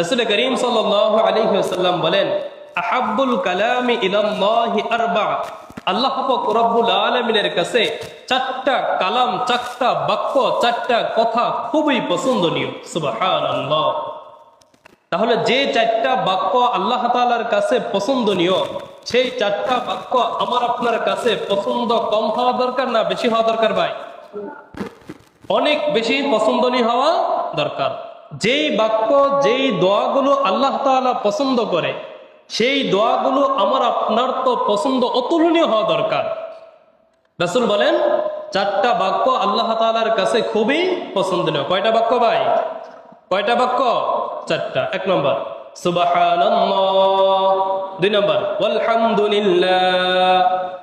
রসুল করিম আলহিহাল্লাম বলেন, আহাব্বুল কালামি ইলাল্লাহি আরবা। আল্লাহ রব্বুল আলমিনের কাছে চারটা কালাম, চারটা বাক্য, চারটা কথা খুবই পছন্দনীয়। সুবহানাল্লাহ। তাহলে যে চারটা বাক্য আল্লাহ তালার কাছে পছন্দনীয়, সেই চারটা বাক্য আমার আপনার কাছে পছন্দ কম হওয়া দরকার না বেশি হওয়া দরকার ভাই? অনেক বেশি পছন্দনীয় হওয়া দরকার। যেই বাক্য, যেই দোয়াগুলো আল্লাহ তাআলা পছন্দ করে, সেই দোয়াগুলো আমার আপনার তো পছন্দ অতুলনীয় হওয়া দরকার। রাসুল বলেন, চারটা বাক্য আল্লাহ তাআলার কাছে খুবই পছন্দনীয়। কয়টা বাক্য ভাই? কয়টা বাক্য? চারটা। এক নম্বর, সুবহানাল্লাহ। দুই নম্বর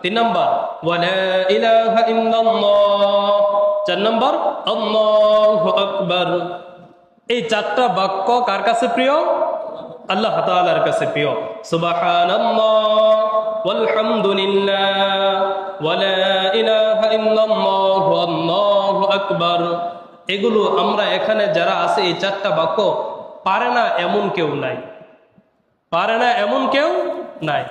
তিন নম্বর চার নম্বর এই চারটা বাক্য কার কাছে প্রিয়? আল্লাহ তাআলার কাছে প্রিয়। সুবহানাল্লাহ এগুলো আমরা এখানে যারা আছে, এই চারটা বাক্য পারে না এমন কেউ নাই। পারে না এমন কেউ নাই।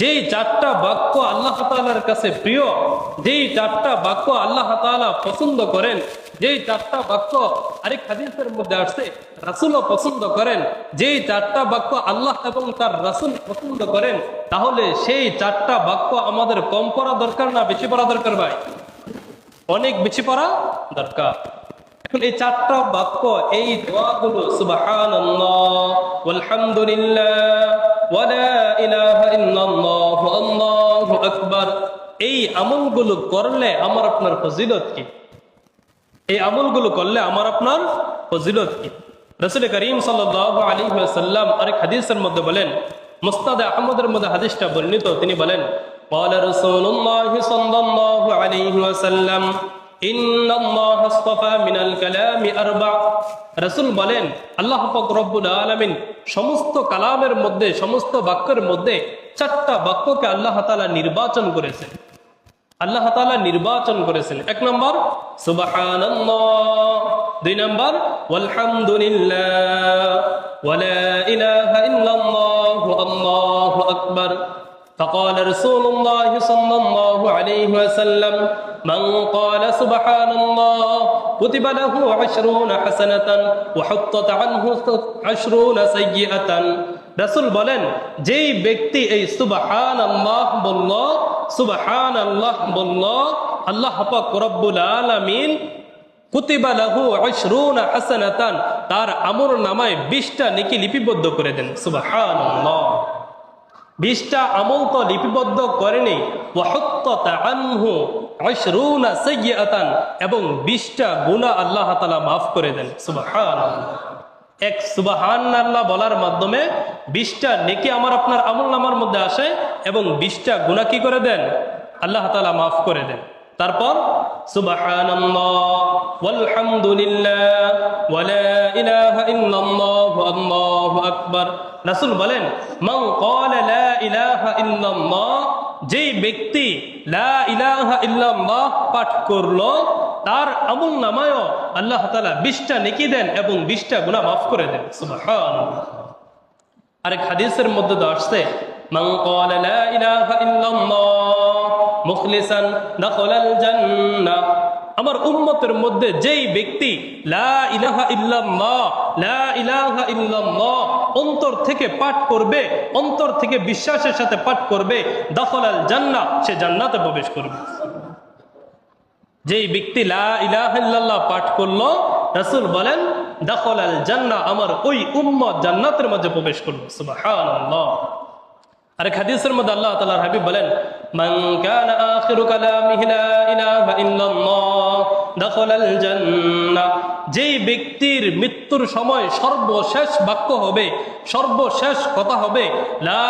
যেই চারটা বাক্য আল্লাহ তালার কাছে প্রিয়, যেই চারটা বাক্য আল্লাহ তালা পছন্দ করেন যেই চারটা বাক্য আরেক হাদিসের মধ্যে আসছে রাসুলও পছন্দ করেন। যেই চারটা বাক্য আল্লাহ এবং তার রাসুল পছন্দ করেন, তাহলে সেই চারটা বাক্য আমাদের কম পড়া দরকার না বেশি পড়া দরকার ভাই? অনেক বেশি পড়া দরকার। এখন এই চারটা বাক্য, এই দোয়াগুলো, সুবহানাল্লাহ, ওয়ালহামদুলিল্লাহ ওয়ালা এই আমলগুলো করলে আমার আপনার ফজিলত কি? এই আমলগুলো করলে আমার আপনার ফজিলত কি রসুল করিম সাল্লাল্লাহু আলাইহি ওয়াসাল্লাম আরেক হাদিসের মধ্যে বলেন মুস্তাদ আহমদের মধ্যে হাদিসটা বর্ণিত তিনি বলেন قال رسول الله صلى الله عليه وسلم إن الله اصطفى من الكلام أربع রাসূল বলেন আল্লাহ পাক রব্বুল আলামিন সমস্ত কালামের মধ্যে সমস্ত বাক্যের মধ্যে চারটা বাক্যকে আল্লাহ তাআলা নির্বাচন করেছেন আল্লাহ তাআলা নির্বাচন করেছেন এক নম্বর সুবহানাল্লাহ দুই নম্বর ওয়ালহামদুলিল্লাহ ওয়ালা ইলাহা ইল্লাল্লাহু আল্লাহু আকবার فقال رسول الله صلى الله عليه وسلم من قال سبحان الله كتب له عشرون حسنة وحطت عنه عشرون سيئة রাসূল বলেন যেই ব্যক্তি এই সুবহান আল্লাহ বলল সুবহান আল্লাহ বলল আল্লাহ পাক রব্বুল আলামিন কুতিবা লাহু আশরুনা হাসানাতান তার আমর নামায় 20টা নেকি লিপিবদ্ধ করে দেন সুবহানাল্লাহ বিশটা আমল তো লিপিবদ্ধ করেনি আনহু আশরুনা সাইয়্যাতান এবং বিশটা গুনাহ আল্লাহ মাফ করে দেন। সুবহানাল্লাহ। এক সুবাহান আল্লাহ বলার মাধ্যমে বিশটা নেকি আমার আপনার আমল নামার মধ্যে আসে, এবং বিশটা গুণা কি করে দেন? আল্লাহ তালা মাফ করে দেন। তারপর আকবার। রাসূল বলেন লা ইলাহা ইল্লাল্লাহ যেই ব্যক্তি লা পাঠ করল, তার আমল নামায়ও আল্লাহ তালা বিশটা নেকি দেন এবং বিশটা গুণা মাফ করে দেন। আরেক হাদিসের মধ্যে তো আসছে মঙ্গল মুখলিসান দাখালাল জান্নাহ। আমার উম্মতের মধ্যে যেই ব্যক্তি অন্তর থেকে পাঠ করবে, অন্তর থেকে বিশ্বাসের সাথে পাঠ করবে, দাখালাল জান্নাহ, সে জান্নাতে প্রবেশ করবে। যেই ব্যক্তি লা পাঠ করল, রাসূল বলেন, দাখালাল জান্নাহ, আমার ওই উম্মত জান্নাতের মধ্যে প্রবেশ করবে। সুবহানাল্লাহ। আরেক হাদিসের মধ্যে আল্লাহ তাআলার হাবিব বলেন মান কানা আখিরু কালামিহি লা ইলাহা ইল্লাল্লাহ, দাখালাল জান্নাহ। যেই ব্যক্তির মৃত্যুর সময় সর্বশেষ বাক্য হবে, সর্বশেষ কথা হবে, লা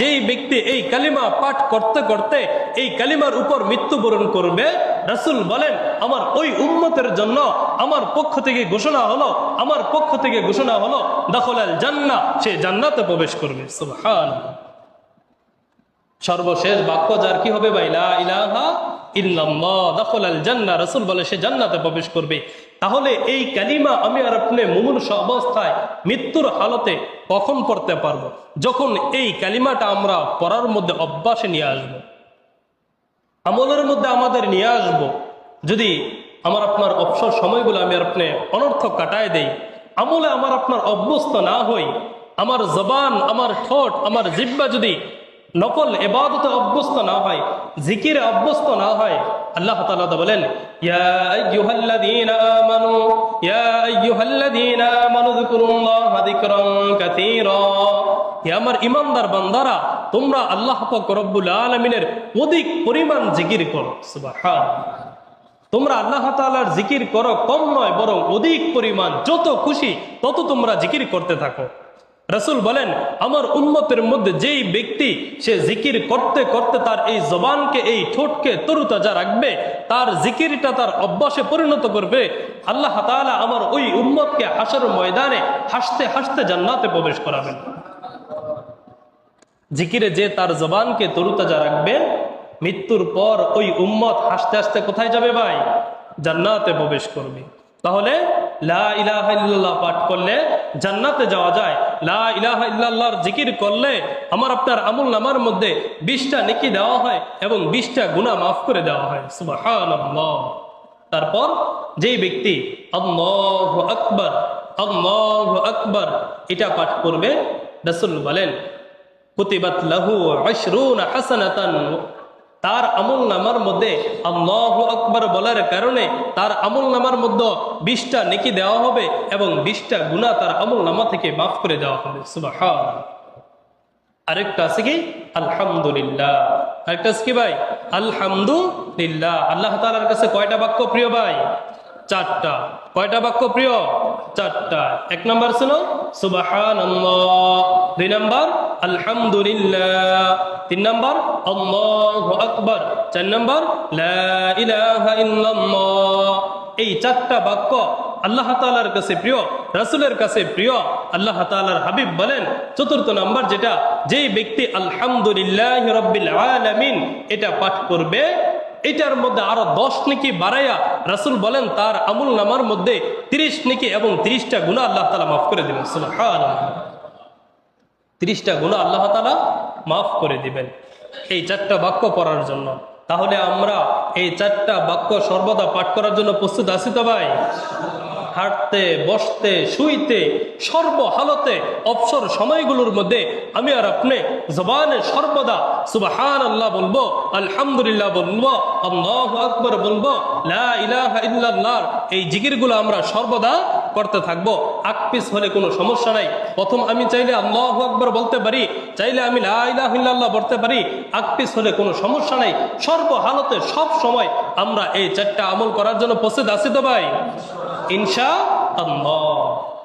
যেই ব্যক্তি এই কালিমা পাঠ করতে করতে এই কালিমার উপর মৃত্যুবরণ করবে, রাসূল বলেন, আমার ওই উম্মতের জন্য আমার পক্ষ থেকে ঘোষণা হলো, আমার পক্ষ থেকে ঘোষণা হলো, দখলাল জান্না সে জান্নাতে প্রবেশ করবে। সুবহানাল্লাহ। সর্বশেষ বাক্য যার কি হবে ভাই? লা ইলাহা ইল্লাল্লাহ, দাখলাল জান্নাহ। রাসূল বলে সে জান্নাতে প্রবেশ করবে। তাহলে এই কালিমা আমি আর আপনি মুমূর্ষ অবস্থায় মৃত্যুর হালতে কখন পড়তে পারব? যখন এই কালিমাটা আমরা পড়ার মধ্যে অভ্যাসে নিয়ে আসব। আমলের মধ্যে আমাদের নিয়ে আসব। যদি আমার আপনার অবসর সময়গুলো আমি আর আপনি অনর্থক কাটায় দেই, আমলে আমার আপনার অভ্যস্ত না হই, আমার জবান, আমার ঠোঁট, আমার জিব্বা যদি নকল এবাদতে অভ্যস্ত না হয়, জিকিরে অভ্যস্ত না হয়। আল্লাহ তাআলা বলেন আমার ইমানদার বান্দারা, তোমরা আল্লাহ পাক রব্বুল আলামিনের অধিক পরিমাণ জিকির করো, সুবহানাল্লাহ। তোমরা আল্লাহ তাআলার জিকির করো কম নয়, বরং অধিক পরিমাণ, যত খুশি তত তোমরা জিকির করতে থাকো। রসুল বলেন, আমার উন্মতের মধ্যে যেই ব্যক্তি সে জিকির করতে করতে তার এই জবানকে, এই ঠোঁটকে তরুতাজা রাখবে, তার জিকিরটা তার অভ্যাসে পরিণত করবে, আল্লাহ তাআলা আমার ওই উম্মতকে হাসার ময়দানে হাসতে হাসতে জান্নাতে প্রবেশ করাবেন। জিকিরে যে তার জবানকে তরুতাজা রাখবে, মৃত্যুর পর ওই উম্মত হাসতে হাসতে কোথায় যাবে ভাই? জান্নাতে প্রবেশ করবে। তাহলে, লা ইলাহা ইল্লাল্লাহ পাঠ করলে জান্নাতে যাওয়া যায়। লা ইলাহা ইল্লাল্লাহর জিকির করলে আমার আপনার আমল নামার মধ্যে বিশটা নেকি দেওয়া হয় এবং বিশটা গুনাহ মাফ করে দেওয়া হয়। সুবহানাল্লাহ। তারপর যেই ব্যক্তি আল্লাহু আকবার আল্লাহু আকবার, এটা পাঠ করবে, রাসূল বলেন, কুতিবাত লাহু আশরুনা হাসানাতান তার আমল নামার মধ্যে আল্লাহ আকবর বলার কারণে তার আমল নামার মধ্যে বিশটা নেকি দেওয়া হবে এবং বিশটা গুণা তার আমল নামা থেকে মাফ করে দেওয়া হবে। আরেকটা আছে কি? আলহামদুলিল্লাহ। আরেকটা আছে কি ভাই? আলহামদুলিল্লাহ। আল্লাহ তালার কাছে কয়টা বাক্য প্রিয় ভাই? চারটা। কয়টা বাক্য প্রিয়? চারটা। এক নম্বর ছিল সুবাহান দুই নম্বর, আলহামদুলিল্লাহ। তিন নম্বর, আল্লাহ আকবর। চার নম্বর এই চারটা বাক্য আল্লাহ তালার কাছে প্রিয়, রাসুলের কাছে প্রিয়, আল্লাহ তালার হাবিব বলেন। চতুর্থ নম্বর যেটা, যেই ব্যক্তি আলহামদুলিল্লাহ রব্বিল আলামিন এটা পাঠ করবে এটার মধ্যে আরও দশ নিকি বাড়াইয়া রাসুল বলেন, তার আমুল নামার মধ্যে তিরিশ নিকি এবং তিরিশটা গুণা আল্লাহ তালা মাফ করে দিবেন। তিরিশটা গুণা আল্লাহ তালা মাফ করে দিবেন। এই চারটা বাক্য পড়ার জন্য। তাহলে আমরা এই চারটা বাক্য সর্বদা পাঠ করার জন্য প্রস্তুত আছি তো ভাই? হাঁটতে, বসতে, শুইতে, সর্বহালতে, অবসর সময়গুলোর মধ্যে আমি আর আপনি জবানে সর্বদা সুবাহান আল্লাহ বলব, আলহামদুলিল্লাহ বলব, আল্লাহ আকবর বলব, লা ইলাহা ইল্লাল্লাহ, এই জিকিরগুলো আমরা সর্বদা করতে থাকব। আকপিস হলে কোনো সমস্যা নাই। প্রথম আমি চাইলে আল্লাহ আকবর বলতে পারি, চাইলে আমি লা ইলাহা বলতে পারি আকপিস হলে কোনো সমস্যা নাই। সর্বহালতে সব সময় আমরা এই চারটা আমল করার জন্য প্রস্তুত আছি তো ভাই? ইনশা আল্লাহ